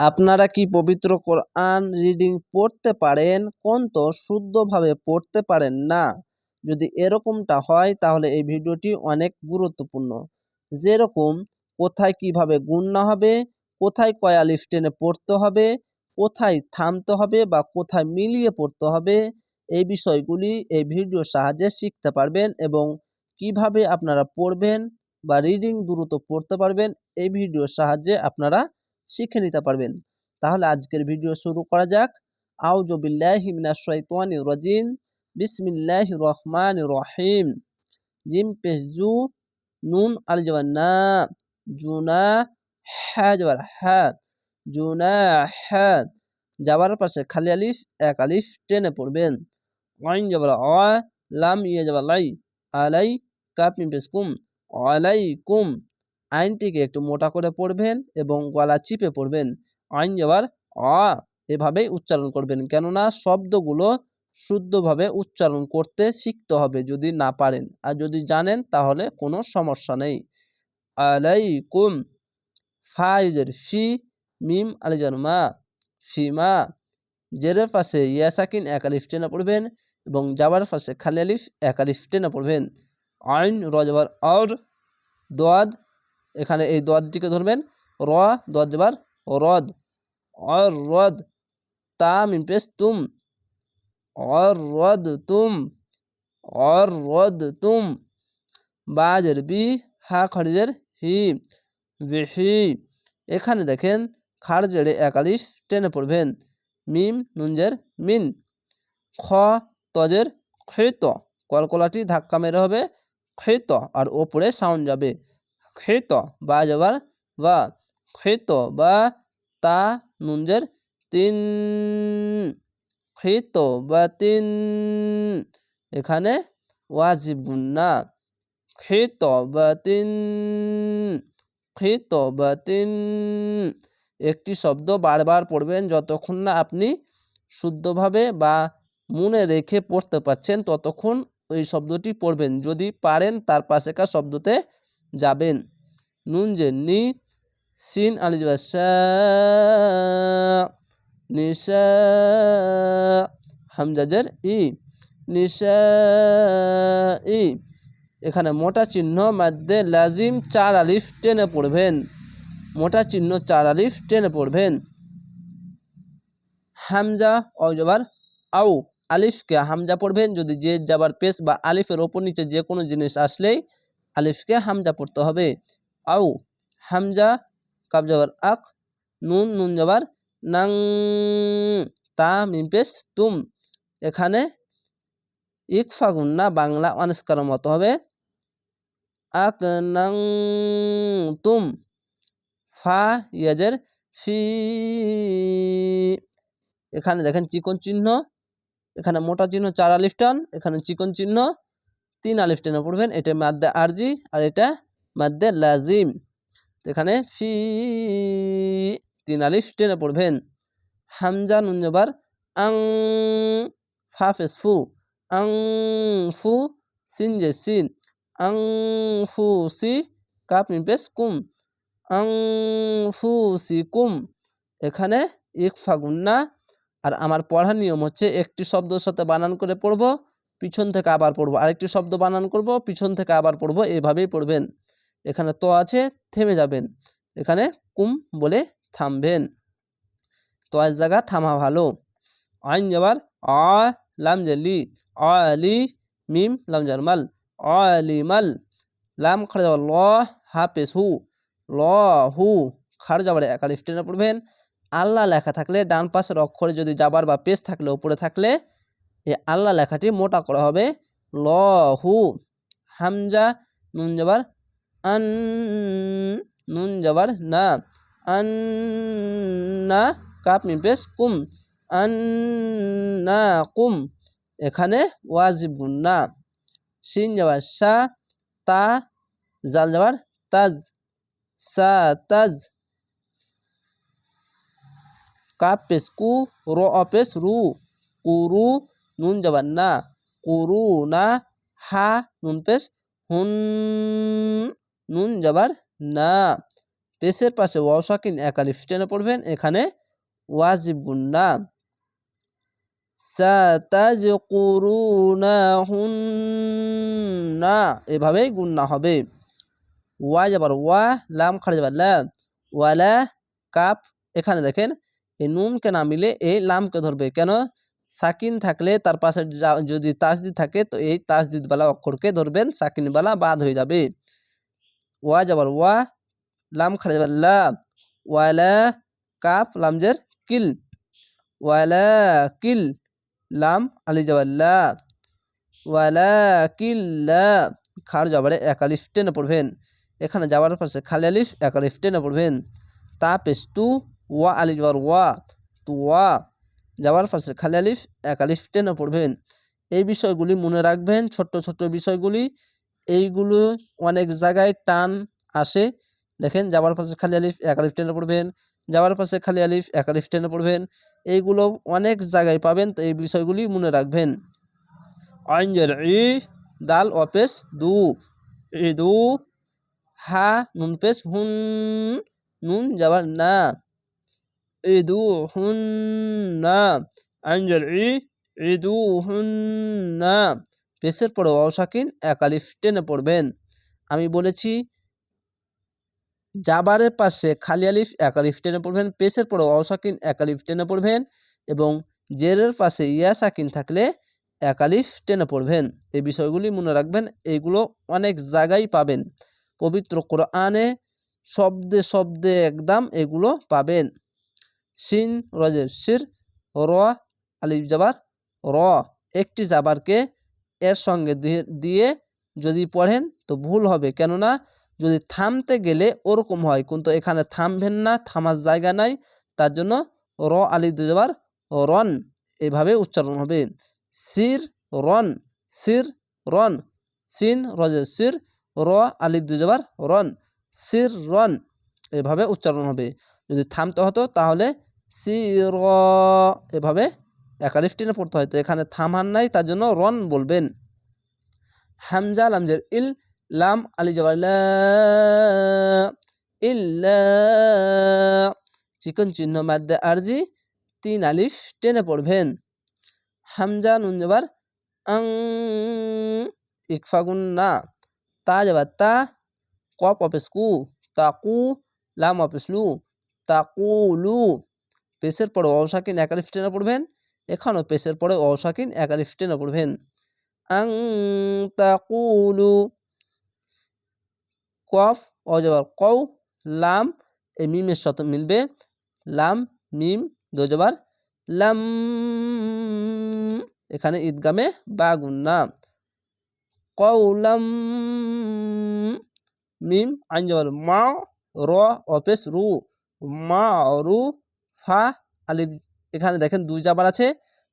আপনারা কি পবিত্র কোরআন রিডিং পড়তে পারেন? কিন্তু শুদ্ধভাবে পড়তে পারেন না। যদি এরকমটা হয়, তাহলে এই ভিডিওটি অনেক গুরুত্বপূর্ণ। যেরকম, কোথায় কীভাবে গুণনা হবে, কোথায় কয়ালিফ টেনে পড়তে হবে, কোথায় থামতে হবে বা কোথায় মিলিয়ে পড়তে হবে, এই বিষয়গুলি এই ভিডিওর সাহায্যে শিখতে পারবেন এবং কীভাবে আপনারা পড়বেন বা রিডিং দ্রুত পড়তে পারবেন, এই ভিডিওর সাহায্যে আপনারা শিখে নিতে পারবেন। তাহলে আজকের ভিডিও শুরু করা যাক। আউযু বিল্লাহি মিনাশ শাইতানির রাজিম। বিসমিল্লাহির রহমানির রহিম। জিম পেশ জু, নুন আল জুনা, হ্যা হ্যা। যাবার পাশে খালি আলিফ, এক আলিফ টেনে পড়বেন। আইন জবর অ লাম ইয়ে জবর লাই আলাই কাপ মিম পেশ কুম। আইনটিকে একটু মোটা করে পড়বেন এবং গলা চিপে পড়বেন। আইন যাবার অ এভাবেই উচ্চারণ করবেন। কেননা শব্দগুলো শুদ্ধভাবে উচ্চারণ করতে শিখতে হবে যদি না পারেন। আর যদি জানেন তাহলে কোনো সমস্যা নেই। আলাইকুম ফাইজের ফি মিম আলিজার মা ফিমা জেরের পাশে ইয়াসাকিন এক আলিফ টেনে পড়বেন এবং যাবার পাশে খালি আলিফ এক আলিফ টেনে পড়বেন। আইন রজবার অর দোয়াদ এখানে এই দোয়াদটিকে ধরবেন, র যাবার রদ অর রদ তাম ইমপ্রেস তুম অর রদ তুম অর রদ তুম বাজের, বি, হা খড়িজের হি বিহি এখানে দেখেন খার জেড়ে একালিশ টেনে পড়বেন, মিম, নুনজের মিন, খ, তজের ক্ষেত কলকলাটি ধাক্কা মেরে হবে ক্ষেত আর ওপরে সাউন্ড যাবে। ক্ষেত বা যাবার বা ক্ষেত বা তা নুনজের তিন ক্ষেত বা তিন। এখানে ওয়াজিব না। ক্ষেত বা তিন ক্ষেত বা তিন। একটি শব্দ বারবার পড়বেন যতক্ষণ না আপনি শুদ্ধভাবে বা মনে রেখে পড়তে পারছেন, ততক্ষণ ওই শব্দটি পড়বেন। যদি পারেন তার পাশেকার শব্দতে যাবেন। নুন যে নি সিন আলিজা নিশা হামজাজের ই, নিশা, ই। এখানে মোটা চিহ্ন মাধ্যে লাজিম চার আলিফ টেনে পড়বেন। মোটা চিহ্ন চার আলিফ টেনে পড়বেন। হামজা, অজবার, আউ, আলিফকে হামজা পড়বেন। যদি যে যাবার পেস বা আলিফের ওপর নিচে যে কোনো জিনিস আসলেই আলিফকে হামজা পড়তে হবে। আউ হামজা কাব যাবার আক নুন নুন যাবার নাং, তা মিমপেস তুম। এখানে ইকফা গুন্না বাংলা অনস্কারের মতো হবে। আক, নাং, তুম। ফা, ইয়াজের, ফি। এখানে দেখেন চিকন চিহ্ন। এখানে মোটা চিহ্ন, চার আলিফ এখানে চিকন চিহ্ন। তিন আলিফ টেনে পড়বেন, এটা মাদ্দে আরজি আর এটা মাদ্দে লাজিম। এখানে ফি তিন আলিফ টেনে পড়বেন। হামজা নুন জবার, আং ফাফেস ফু, আং ফু সিন যে সিন, আং ফু সি কাপ মিপেস কুম, আং ফু সি কুম। এখানে ইকফা গুন্না, আর আমার পড়ার নিয়ম হচ্ছে একটি শব্দের সাথে বানান করে পড়ব পিছন থেকে আবার পড়ব। আরেকটি শব্দ বানান করব, পিছন থেকে আবার পড়ব, এভাবেই পড়বেন। এখানে তো আছে, থেমে যাবেন। এখানে কুম বলে থামবেন। তো আজ জায়গা থামা ভালো। আইন যাবার অ লাম জেলি অ আলি মিম, লাম জারমাল অ আলি মাল। লাম, খাড়া যাবার, ল হাফেস হু ল, হু, খাড় যাবার একাল স্টেনে পড়বেন। আল্লাহ লেখা থাকলে, ডান পাশের অক্ষরে যদি যাবার বা পেস থাকলে উপরে থাকলে এই আল্লাহ লেখাটি মোটা করা হবে। ল হু হামজা, নুন যাবার আন, নুন যাবার না। আন, না, কাপ মিপেস কুম। আন, না, কুম। এখানে ওয়াজিবুন না। সিন যাবার সা, তা, জাল যাবার তাজ। সা, তাজ। কাপ পেস কু, রো অপেস রু। কুরু নুন যাবার না কুরু না হা নুন পেশ হুন নুন যাবার না পেশের পাশে ওয়াও সাকিন এক আলিফ টেনে পড়বেন, এখানে ওয়াজিব গুন্না সাতাজকুরুনাহুন্না এভাবেই গুন্না হবে। ওয়া যাবার ওয়া, লাম খাড়ে যাবার লা। ওয়ালা কাপ, এখানে দেখেন এই নুনকে না মিলে এই লামকে ধরবে। কেন? সাকিন থাকলে তার পাশে যদি তাসদিদ থাকে, তো এই তাসদিদওয়ালা অক্ষরকে ধরবেন সাকিনওয়ালা বাদ হয়ে যাবে। ওয়া যাবার, ওয়া, লাম খাড়ে যাবার, লা, ওয়ালা কাপ লামজের কিল, ওয়ালা কিল, লাম আলি যাবার, লা, ওয়ালা কিল, লা, খার যাবারে এক আলিফ টেনে পড়বেন। এখানে যাওয়ার পাশে খালি আলিফ, এক আলিফ টেনে পড়বেন। তা পেশ তু, ওয়া আলি যাবার, ওয়া, তু ওয়া যাওয়ার পাশে খালি আলিফ, এক আলিফ, টেনে পড়বেন এই বিষয়গুলি মনে রাখবেন, ছোট্ট ছোট্ট বিষয়গুলি। এইগুলো অনেক জায়গায় টান আসে। দেখেন যাওয়ার পাশে খালি আলিফ, এক আলিফ, টেনে পড়বেন যাওয়ার পাশে খালি আলিফ, এক আলিফ, টেনে পড়বেন এইগুলো অনেক জায়গায় পাবেন, তো এই বিষয়গুলি মনে রাখবেন। আইনজের ই, দাল, অপেস, দু। ই দু, হা, নুন পেশ হুন, নুন, যাবার না। ই দু হুন না আইনজের ই ই দু না পেশের পরে অসাকিন এক আলিফ টেনে পড়বেন। আমি বলেছি, জাবারের পাশে খালি আলিফ এক আলিফ টেনে পড়বেন পেশের পরে অসাকিন এক আলিফ টেনে পড়বেন এবং জেরের পাশে ইয়া সাকিন থাকলে এক আলিফ টেনে পড়বেন। এই বিষয়গুলি মনে রাখবেন এইগুলো অনেক জায়গায় পাবেন। পবিত্র কোরআনে শব্দে শব্দে একদম এগুলো পাবেন। সিন রজের শির, র, আলিফ জাবার, র, একটি জাবারকে এর সঙ্গে দিয়ে- যদি পড়েন তো ভুল হবে। কেননা যদি থামতে গেলে ওরকম হয়, কিন্তু এখানে থামবেন না, থামার জায়গা নাই, তার জন্য র, আলিফ দুজাবার রন এভাবে উচ্চারণ হবে। সির, রন সির, রন, সিন রজের সির র, আলিফ দুজাবার রন, সির, রন এভাবে উচ্চারণ হবে। যদি থামতে হতো তাহলে সি র এভাবে একালিফ টেনে পড়তে হয়। তো এখানে থামান নাই, তার জন্য রন বলবেন। হামজা, লামজের ইল, লাম, আলি জবার লা ইল্লা চিকন চিহ্ন মাদ্দে আরজি, তিন আলিফ টেনে পড়বেন। হামজা, নুন জবার, আং, ইকফাগুন, না, তা যাবার তা, কপ অপেস কু তাকু লাম অপেস লু তাকুলু পেশের পরে অসাকিন একালিফ টেনে পড়বেন, এখানেও পেশের পরে অসাকিন একালিফ টেনে পড়বেন। আং তাকুলু, কফ, অজবার কৌ লাম, এই মিমের সাথে মিলবে। লাম, মিম, দোজবার, লাম, এখানে ঈদগামে বা গুন্না কৌলাম মিম আইন জবর মা, র অপেস রু, মা, রু ফা আলিফ এখানে দেখেন দুই জাবার আছে,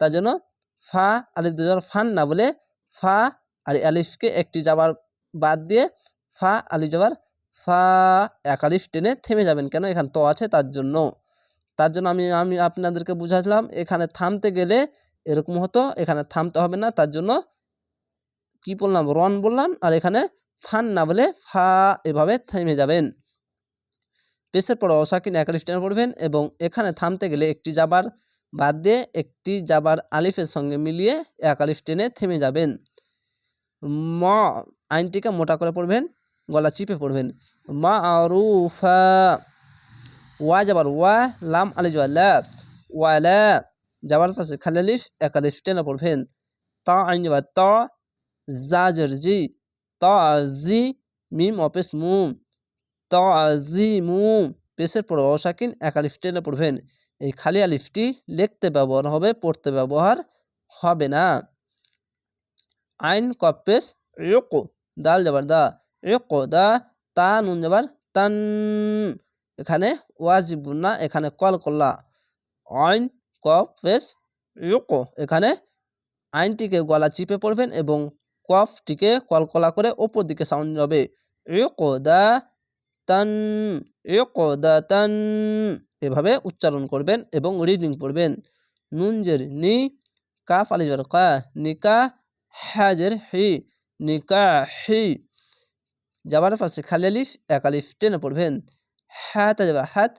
তার জন্য ফা আলিফ দুই জাবার ফান না বলে ফা আর আলিফকে একটি জাবার বাদ দিয়ে ফা আলিফ জাবার ফা এক আলিফ টেনে থেমে যাবেন কেন? এখানে তো আছে তার জন্য। তার জন্য আমি আমি আপনাদেরকে বুঝালাম, এখানে থামতে গেলে এরকম হতো, এখানে থামতে হবে না, তার জন্য কি বললাম? রন বললাম, আর এখানে ফান না বলে ফা এভাবে থেমে যাবেন। পেশের পর অসাকিন একালিফ টেনে পড়বেন এবং এখানে থামতে গেলে একটি জাবার বাদ দিয়ে একটি জাবার আলিফের সঙ্গে মিলিয়ে একালিফ টেনে থেমে যাবেন। ম আইনটিকে মোটা করে পড়বেন, গলা চিপে পড়বেন। মা আরুফা ওয়া যাবার ওয়া, লাম আলি জওয়ালা ওয়ালা যাবার পাশে খালি আলিফ একালিফ টেনে পড়বেন। তা আইন যাবার ত, জাজের জি, ত, জি, মিম অপেস মুম। ত জি মুম পেশের পরে অসাকিন, এক আলিফ টেনে পড়বেন। এই খালি আলিফটি লিখতে ব্যবহার হবে, পড়তে ব্যবহার হবে না। আইন কপেস ইকো দাল যাবার দা ইকো দা, তা, নুন যাবার তান। এখানে ওয়াজিব না, এখানে কল করলা। আইন কপেস ইকো এখানে আইনটিকে গলা চিপে পড়বেন এবং কফটিকে কলকলা করে ওপর দিকে সাউন্ড হবে। ইকো দা তান ইকো দা তান এভাবে উচ্চারণ করবেন এবং রিডিং পড়বেন। নুনজের নি, কাফ আলিজের কা নিকা হাজের হি নিকা হি। যাবার পাশে খালি আলিফ, এক টেনে পড়বেন। হ্যাঁ তা যাবার হাত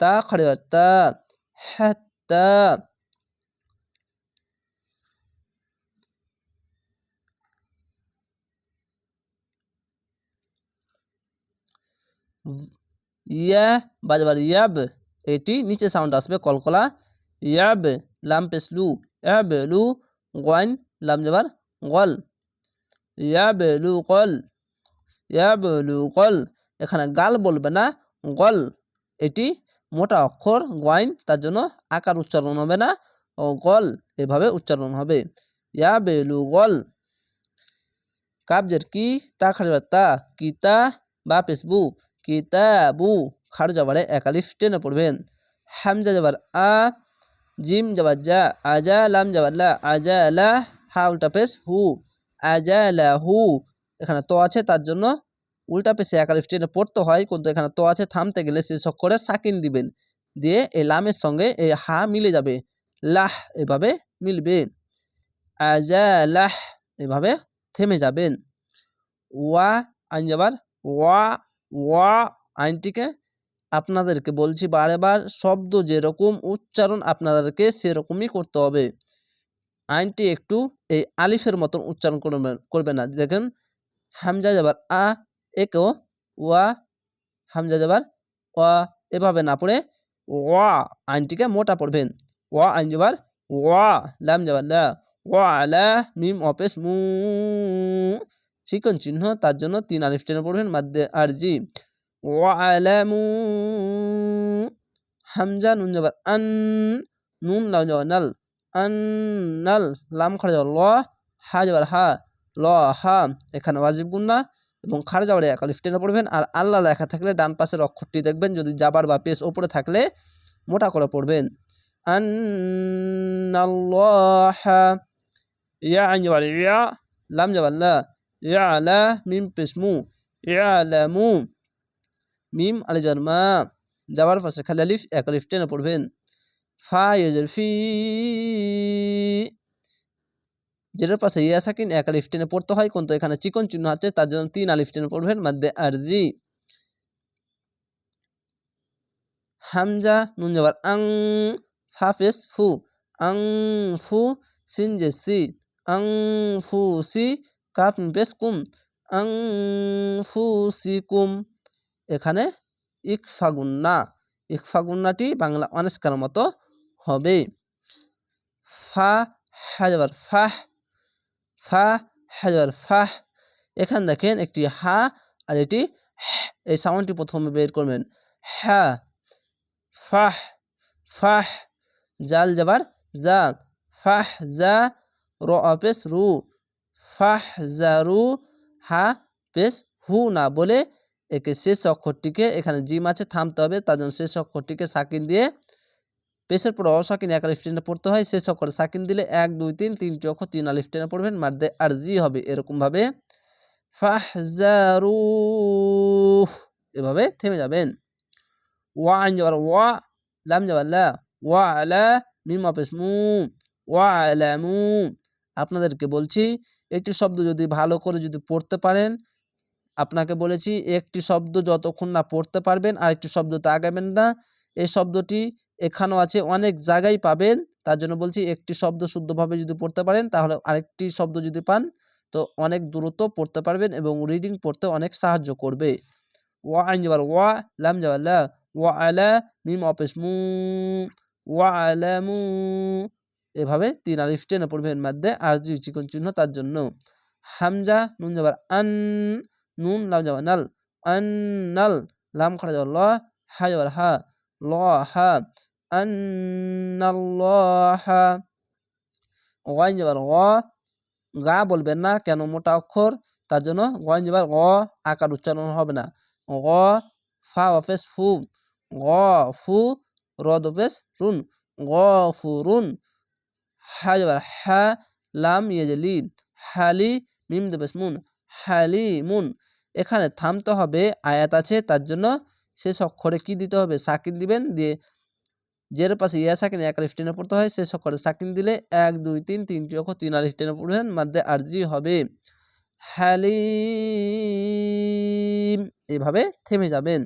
তা খাড়ে যাবার তা বাজবার ইয়াব, এটি নিচে সাউন্ড আসবে, কলকলা, ইয়াব, লাম পেসলু ইয়াব লু গয়েন, লাম যাবার গল ইয়াব লু কল ইয়াব লু কল এখানে গাল বলবে না, গল, এটি মোটা অক্ষর, গয়েন, তার জন্য আকার উচ্চারণ হবে না, ও গল, এভাবে উচ্চারণ হবে ইয়াব লু গল কাবজের কি, তা খাড়ি তা, কিতা বা পেসবু কিতাবু খার যাবারে একালিফ টেনে পড়বেন। হামজা যাবার আ, জিম যাবার যা আজা লাম যাবার লা, আজা লা, হা উল্টা পেশ হু, আজা লা হু। এখানে তো আছে, তার জন্য উল্টা পেশে একালিফ টেনে পড়তে হয়, কিন্তু এখানে তো আছে, থামতে গেলে শীর্ষক করে সাকিন দিবেন। দিয়ে এই লামের সঙ্গে এই হা মিলে যাবে। লাহ এভাবে মিলবে। আজা লাহ এভাবে থেমে যাবেন। ওয়া, আইন যাবার ওয়া ওয়া আইনটিকে আপনাদেরকে বলছি বারে বার শব্দ যেরকম উচ্চারণ আপনাদেরকে সেরকমই করতে হবে। আইনটি একটু এই আলিফের মতন উচ্চারণ করবেন করবে না। দেখেন, হামজা যাবার আ, একেও ওয়া, হামজা যাবার ওয়া এভাবে না পড়ে ওয়া আইনটিকে মোটা পড়বেন। ওয়া আইন যাবার ওয়া, লাম যাবার লা, ওয়া আলা মিম অপেস মু চিকন চিহ্ন, তার জন্য তিন আলিফ টেনে পড়বেন মাদ্দে আর জি। ওয়ালামু হামজা, নুন যাবার আন, নুন লাম যাবার নাল, আন, নাল, লাম খাড়া যাবার ল, হা যাবার হা, ল, হা, এখানে ওয়াজিব গুন্না এবং খাড়া যাবার এক আলিফ টেনে পড়বেন, আর আল্লাহ লেখা থাকলে ডান পাশের অক্ষরটি দেখবেন, যদি যাবার বা পেশ ওপরে থাকলে মোটা করে পড়বেন। আন ইয়া, আইন যাবার ইয়া লাম যাবার লা ইয়ালা মিম পেসমু ইয়ালামু মিম আলি মা যাওয়ার পাশে খালি আলিফ এক আলিফ টেনে পড়বেন ফা ফি যেটার পাশে ইয়া সাকিন এক আলিফ টেনে পড়তে হয় কিন্তু এখানে চিকন চিহ্ন আছে তার জন্য তিন আলিফ টেনে পড়বেন মাদ্দে আরজি হামজা নুন যাবার আং ফা ফাফেস ফু আং ফু সিন জে সি আং ফু সি কাপ বেশ কুম আং ফু সি কুম এখানে ইকফাগুন্না, ইকফাগুন্নাটি বাংলা অনেস্কার মতো হবে। ফা হাজার ফাহ, ফা হাজার ফাহ। এখানে দেখেন একটি হা আর এটি এই সাউন্ডটি প্রথমে বের করবেন। হ্যাঁ ফাহ ফাহ, জাল যাবার যা ফাহ যা র, অপেস, রু। ফাহ জারু হা পেস হু না বলে একে শেষ অক্ষরটিকে এখানে জিম আছে, থামতে হবে। তার জন্য শেষ অক্ষরটিকে সাকিন দিয়ে পেশের পর অসাকিন এক আলিফ টেনে পড়তে হয়। শেষ অক্ষরে সাকিন দিলে এক, দুই, তিন, তিনটি অক্ষর তিন আলিফ টেনে পড়বেন। মারদে আর জি হবে এরকমভাবে। ফাহজারু এভাবে থেমে যাবেন। ওয়া আইন যাবার ওয়া, লাম যাবার লা, ওয়া আলা, মিম অপেস মু, ওয়া আলামু আপনাদেরকে বলছি একটি শব্দ যদি ভালো করে যদি পড়তে পারেন, আপনাকে বলেছি একটি শব্দ যতক্ষণ না পড়তে পারবেন, আরেকটি শব্দতে আগাবেন না। এই শব্দটি এখানেও আছে, অনেক জায়গায় পাবেন, তার জন্য বলছি একটি শব্দ শুদ্ধভাবে যদি পড়তে পারেন, তাহলে আরেকটি শব্দ যদি পান, তো অনেক দ্রুত পড়তে পারবেন এবং রিডিং পড়তে অনেক সাহায্য করবে। ওয়া আইন যাবার ওয়া লাম যাবার ওয়া আলা, মিম অপেস মু, ওয়া আলামু এভাবে তিন আলিফ টেনে পড়বেন মধ্যে আর চিকন চিহ্ন তার জন্য। হামজা, নুন যাবার আন, নুন, লাম যাবার নাল, আন, নাল, লাম খাড়া যাবার ল, হা যাবার হা, ল, হা আন্নাল্লাহা ওয়াইন যাবার গ, গা বলবেন না কেন মোটা অক্ষর? তার জন্য গয়েন যাবার গ, আকার উচ্চারণ হবে না। গ, ফা অফেস ফু, গ, ফু, রদ অফেস রুন, গ, ফু, রুন হা যাবার লাম ইয়েজলি হালি মিম দেবেস মুন হালি মুন এখানে থামতে হবে, আয়াত আছে, তার জন্য শেষ অক্ষরে কি দিতে হবে? সাকিন দিবেন, দিয়ে জের পাশে ইয়া সাকিন এক আলিফ টেনে পড়তে হয়, শেষ অক্ষরে সাকিন দিলে এক, দুই, তিন তিনটি অক্ষর তিন আলিফ টেনে পড়বেন মাধ্যে আরজি হবে। হালিম এভাবে থেমে যাবেন।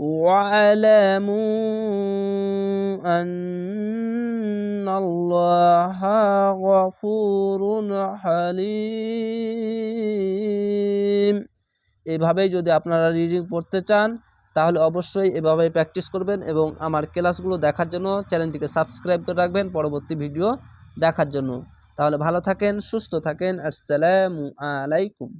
واعلموا أن الله غفور حليم এভাবেই যদি আপনারা রিডিং পড়তে চান তাহলে অবশ্যই এভাবেই প্র্যাকটিস করবেন এবং আমার ক্লাসগুলো দেখার জন্য চ্যানেলটিকে সাবস্ক্রাইব করে রাখবেন পরবর্তী ভিডিও দেখার জন্য তাহলে ভালো থাকেন সুস্থ থাকেন আসসালামু আলাইকুম